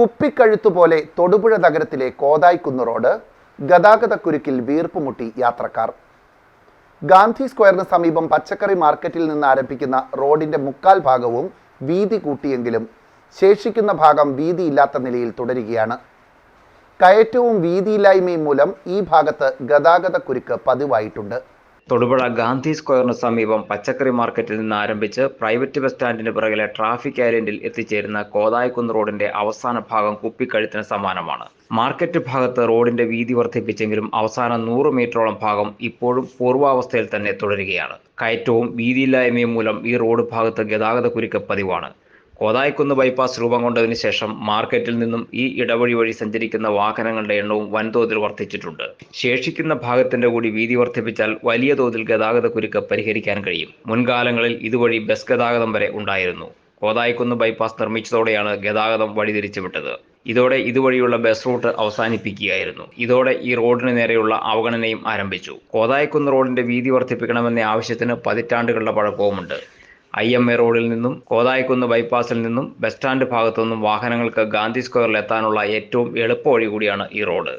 കുപ്പിക്കഴുത്തുപോലെ തൊടുപുഴ നഗരത്തിലെ കോതായ്ക്കുന്ന് റോഡ് ഗതാഗതക്കുരുക്കിൽ വീർപ്പുമുട്ടി യാത്രക്കാർ. ഗാന്ധി സ്ക്വയറിന് സമീപം പച്ചക്കറി മാർക്കറ്റിൽ നിന്ന് ആരംഭിക്കുന്ന റോഡിന്റെ മുക്കാൽ ഭാഗവും വീതി കൂട്ടിയെങ്കിലും ശേഷിക്കുന്ന ഭാഗം വീതിയില്ലാത്ത നിലയിൽ തുടരുകയാണ്. കയറ്റവും വീതിയില്ലായ്മയും മൂലം ഈ ഭാഗത്ത് ഗതാഗതക്കുരുക്ക് പതിവായിട്ടുണ്ട്. തൊടുപുഴ ഗാന്ധി സ്ക്വയറിന് സമീപം പച്ചക്കറി മാർക്കറ്റിൽ നിന്ന് ആരംഭിച്ച് പ്രൈവറ്റ് ബസ് സ്റ്റാൻഡിന് പിറകിലെ ട്രാഫിക് ഐലൻഡിൽ എത്തിച്ചേരുന്ന കോതായ്ക്കുന്ന് റോഡിന്റെ അവസാന ഭാഗം കുപ്പിക്കഴുത്തിന് സമാനമാണ്. മാർക്കറ്റ് ഭാഗത്ത് റോഡിന്റെ വീതി വർദ്ധിപ്പിച്ചെങ്കിലും അവസാന നൂറ് മീറ്ററോളം ഭാഗം ഇപ്പോഴും പൂർവാവസ്ഥയിൽ തന്നെ തുടരുകയാണ്. കയറ്റവും വീതിയില്ലായ്മയും മൂലം ഈ റോഡ് ഭാഗത്ത് ഗതാഗത കുരുക്ക് പതിവാണ്. കോതായിക്കുന്ന് ബൈപ്പാസ് രൂപം കൊണ്ടതിന് ശേഷം മാർക്കറ്റിൽ നിന്നും ഈ ഇടവഴി വഴി സഞ്ചരിക്കുന്ന വാഹനങ്ങളുടെ എണ്ണവും വൻതോതിൽ വർദ്ധിച്ചിട്ടുണ്ട്. ശേഷിക്കുന്ന ഭാഗത്തിന്റെ കൂടി വീതി വർദ്ധിപ്പിച്ചാൽ വലിയ തോതിൽ ഗതാഗത കുരുക്ക് പരിഹരിക്കാൻ കഴിയും. മുൻകാലങ്ങളിൽ ഇതുവഴി ബസ് ഗതാഗതം വരെ ഉണ്ടായിരുന്നു. കോതായിക്കുന്ന് ബൈപ്പാസ് നിർമ്മിച്ചതോടെയാണ് ഗതാഗതം വഴിതിരിച്ചുവിട്ടത്. ഇതോടെ ഇതുവഴിയുള്ള ബസ് റൂട്ട് അവസാനിപ്പിക്കുകയായിരുന്നു. ഇതോടെ ഈ റോഡിന് നേരെയുള്ള അവഗണനയും ആരംഭിച്ചു. കോതായിക്കുന്ന് റോഡിന്റെ വീതി വർദ്ധിപ്പിക്കണമെന്ന ആവശ്യത്തിന് പതിറ്റാണ്ടുകളുടെ പഴക്കവുമുണ്ട്. ഐ എം എ റോഡിൽ നിന്നും കോതായിക്കുന്ന് ബൈപ്പാസിൽ നിന്നും ബസ് സ്റ്റാൻഡ് ഭാഗത്തു നിന്നും വാഹനങ്ങൾക്ക് ഗാന്ധി സ്ക്വയറിൽ എത്താനുള്ള ഏറ്റവും എളുപ്പ വഴി കൂടിയാണ് ഈ റോഡ്.